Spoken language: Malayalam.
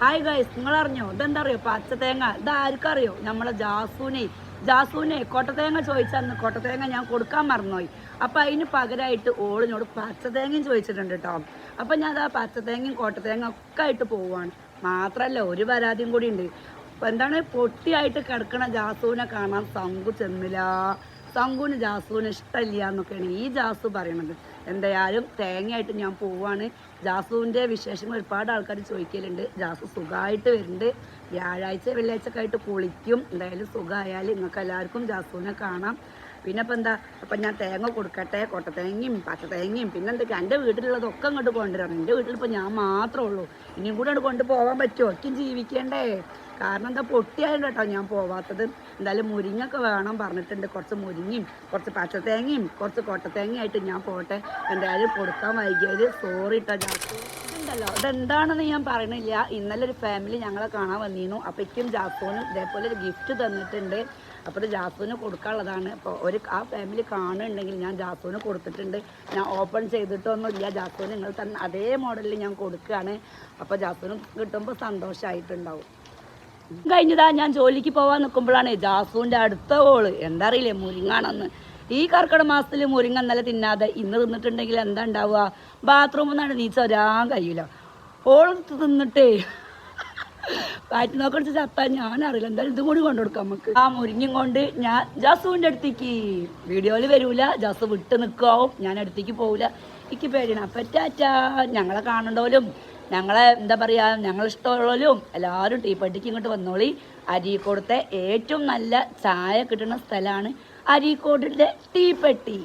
ഹായ് ഗൈസ് നിങ്ങൾ അറിഞ്ഞോ ഇതെന്താ അറിയോ പച്ച തേങ്ങ. ഇത് ആർക്കറിയോ നമ്മളെ ജാസൂനെ. ജാസൂനെ കൊട്ടത്തേങ്ങ ചോദിച്ചന്ന് കൊട്ടത്തേങ്ങ ഞാൻ കൊടുക്കാൻ മറന്നുപോയി. അപ്പം അതിന് പകരമായിട്ട് ഓളിനോട് പച്ചതേങ്ങയും ചോദിച്ചിട്ടുണ്ട് കേട്ടോ അപ്പം ഞാൻ ആ പച്ചതേങ്ങയും കോട്ടത്തേങ്ങ ഒക്കെ ആയിട്ട് പോവാണ്. മാത്രമല്ല ഒരു പരാതിയും കൂടി ഉണ്ട്. എന്താണ്? പൊട്ടിയായിട്ട് കിടക്കണ ജാസൂനെ കാണാൻ സങ്കു ചെന്നില്ല. സംഘുവിന് ജാസുവിന് ഇഷ്ടമില്ല എന്നൊക്കെയാണ് ഈ ജാസു പറയണത് എന്തായാലും തേങ്ങയായിട്ട് ഞാൻ പോവാണ്. ജാസുവിന്റെ വിശേഷങ്ങൾ ഒരുപാട് ആൾക്കാർ ചോദിക്കലുണ്ട്. ജാസു സുഖമായിട്ട് വരുന്നുണ്ട്. വ്യാഴാഴ്ച വെള്ളിയാഴ്ച ഒക്കെ ആയിട്ട് കുളിക്കും. എന്തായാലും സുഖമായാൽ നിങ്ങൾക്ക് എല്ലാവർക്കും ജാസുവിനെ കാണാം. പിന്നെ ഇപ്പം എന്താ അപ്പം ഞാൻ തേങ്ങ കൊടുക്കട്ടെ. കൊട്ടത്തേങ്ങയും പച്ചത്തേങ്ങയും പിന്നെ എന്തൊക്കെ എന്റെ വീട്ടിലുള്ളതൊക്കെ അങ്ങോട്ട് കൊണ്ടുവരണം. എന്റെ വീട്ടിലിപ്പോൾ ഞാൻ മാത്രമേ ഉള്ളൂ. ഇനിയും കൂടെ അങ്ങോട്ട് കൊണ്ടുപോകാൻ പറ്റുമോ? ഒക്കെയും ജീവിക്കണ്ടേ? കാരണം എന്താ പൊട്ടിയായത് കേട്ടോ ഞാൻ പോവാത്തത്. എന്തായാലും മുരിങ്ങൊക്കെ വേണം പറഞ്ഞിട്ടുണ്ട്. കുറച്ച് മുരിങ്ങയും കുറച്ച് പച്ചത്തേങ്ങയും കുറച്ച് കൊട്ടത്തേങ്ങയായിട്ട് ഞാൻ പോട്ടെ. എന്തായാലും കൊടുക്കാൻ വൈകിയത്. സോറി ഇട്ടോ ജാസ്തി ഉണ്ടല്ലോ ഇതെന്താണെന്ന് ഞാൻ പറയണില്ല. ഇന്നലെ ഒരു ഫാമിലി ഞങ്ങളെ കാണാൻ വന്നിരുന്നു. അപ്പോൾ ഇക്കും ജാസ്തുവിനും ഇതേപോലെ ഒരു ഗിഫ്റ്റ് തന്നിട്ടുണ്ട്. അപ്പോൾ ഇത് ജാസ്തുവിന് കൊടുക്കാനുള്ളതാണ്. അപ്പോൾ ഒരു ആ ഫാമിലി കാണുന്നുണ്ടെങ്കിൽ ഞാൻ ജാസ്തുവിന് കൊടുത്തിട്ടുണ്ട്. ഞാൻ ഓപ്പൺ ചെയ്തിട്ടൊന്നുമില്ല. ജാസ്തുവിന് നിങ്ങൾ തന്നെ അതേ മോഡലിൽ ഞാൻ കൊടുക്കുകയാണ്. അപ്പോൾ ജാസ്തുവിന് കിട്ടുമ്പോൾ സന്തോഷമായിട്ടുണ്ടാവും കഴിഞ്ഞതാ ഞാൻ ജോലിക്ക് പോവാൻ നിൽക്കുമ്പോഴാണ് ജാസുവിന്റെ അടുത്ത ഓൾ. എന്താ അറിയില്ലേ മുരിങ്ങാണെന്ന്. ഈ കർക്കിടക മാസത്തിൽ മുരിങ്ങ ഇന്നലെ തിന്നാതെ ഇന്ന് തിന്നിട്ടുണ്ടെങ്കിൽ എന്താ ഉണ്ടാവുക? ബാത്റൂമിൽ നിന്നാണ് നീച്ച വരാൻ കഴിയില്ല ഓൾ തിന്നിട്ടേ കാറ്റ് നോക്കടിച്ച് ചത്താൻ ഞാൻ അറിയില്ല എന്തായാലും ഇതും കൂടി കൊണ്ടുകൊടുക്കാം നമുക്ക്. ആ മുരിങ്ങും കൊണ്ട് ഞാൻ ജാസുവിന്റെ അടുത്തേക്ക്. വീഡിയോയിൽ വരൂല. ജാസു വിട്ട് നിൽക്കാവും ഞാൻ അടുത്തേക്ക് പോവില്ല. എനിക്ക് പേടിയാണ്. അപ്പം ഞങ്ങളെ കാണണ്ടോലും ഞങ്ങളെ എന്താ പറയുക ഞങ്ങൾ ഇഷ്ടമുള്ളവരും എല്ലാവരും ടീപ്പട്ടിക്ക് ഇങ്ങോട്ട് വന്നോളി. അരീക്കോടത്തെ ഏറ്റവും നല്ല ചായ കിട്ടുന്ന സ്ഥലമാണ് അരീക്കോടിന്റെ ടീപ്പെട്ടി